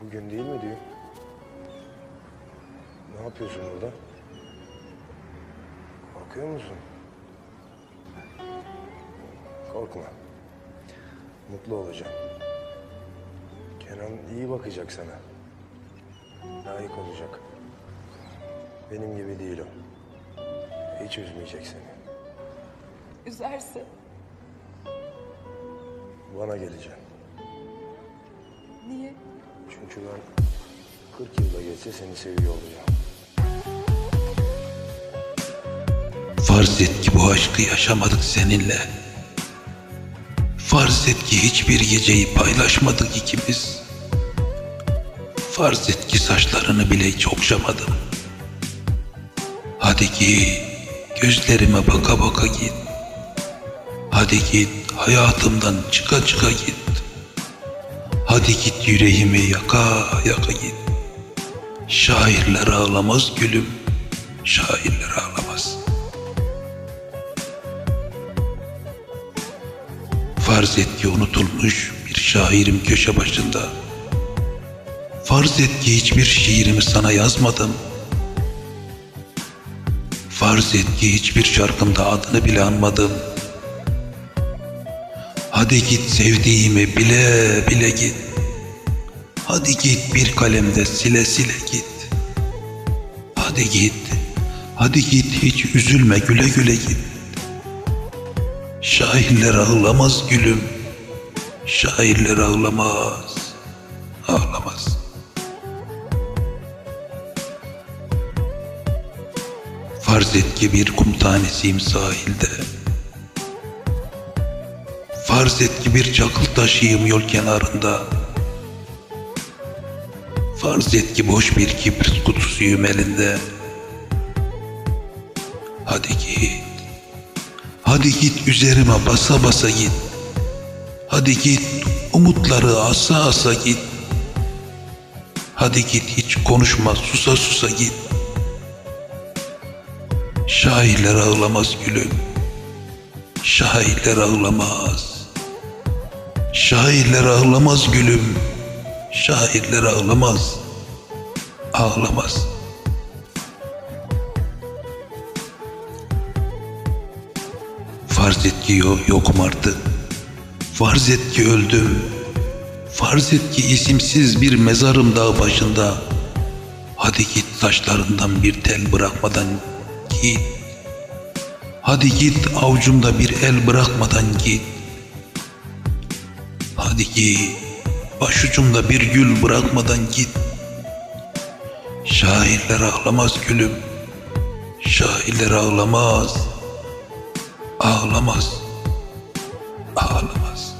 Bugün değil mi diyor. Ne yapıyorsun burada? Korkuyor musun? Korkma. Mutlu olacağım. Kenan iyi bakacak sana. Layık olacak. Benim gibi değil o. Hiç üzmeyecek seni. Üzerse Bana geleceksin. niye? Çünkü ben 40 yılda geçse seni seviyor olacağım. Farz et ki bu aşkı yaşamadık seninle. Farz et ki hiçbir geceyi paylaşmadık ikimiz. Farz et ki saçlarını bile hiç okşamadım. Hadi git, gözlerime baka baka git. Hadi git, hayatımdan çıka çıka git. Hadi git yüreğimi yaka yaka git. Şairler ağlamaz gülüm, şairler ağlamaz. Farz et ki unutulmuş bir şairim köşe başında. Farz et ki hiçbir şiirimi sana yazmadım. Farz et ki hiçbir şarkımda adını bile anmadım. Hadi git sevdiğimi bile bile git. Hadi git bir kalemde sile sile git. Hadi git. Hadi git hiç üzülme güle güle git. Şairler ağlamaz gülüm. Şairler ağlamaz. Ağlamaz. Farz et ki bir kum tanesiyim sahilde. Farz et ki bir çakıl taşıyım yol kenarında. Farz et ki boş bir kibrit kutusuyum elinde. Hadi git. Hadi git üzerime basa basa git. Hadi git umutları asa asa git. Hadi git hiç konuşma susa susa git. Şairler ağlamaz gülüm. Şairler ağlamaz. Şairler ağlamaz gülüm. Şairler ağlamaz. Ağlamaz. Farz et ki yo- yokum artık. Farz et ki öldüm. Farz et ki isimsiz bir mezarım dağ başında. Hadi git taşlarından bir tel bırakmadan git. Hadi git avucumda bir el bırakmadan git. Hadi ki başucumda bir gül bırakmadan git. Şairler ağlamaz gülüm. Şairler ağlamaz. Ağlamaz. Ağlamaz.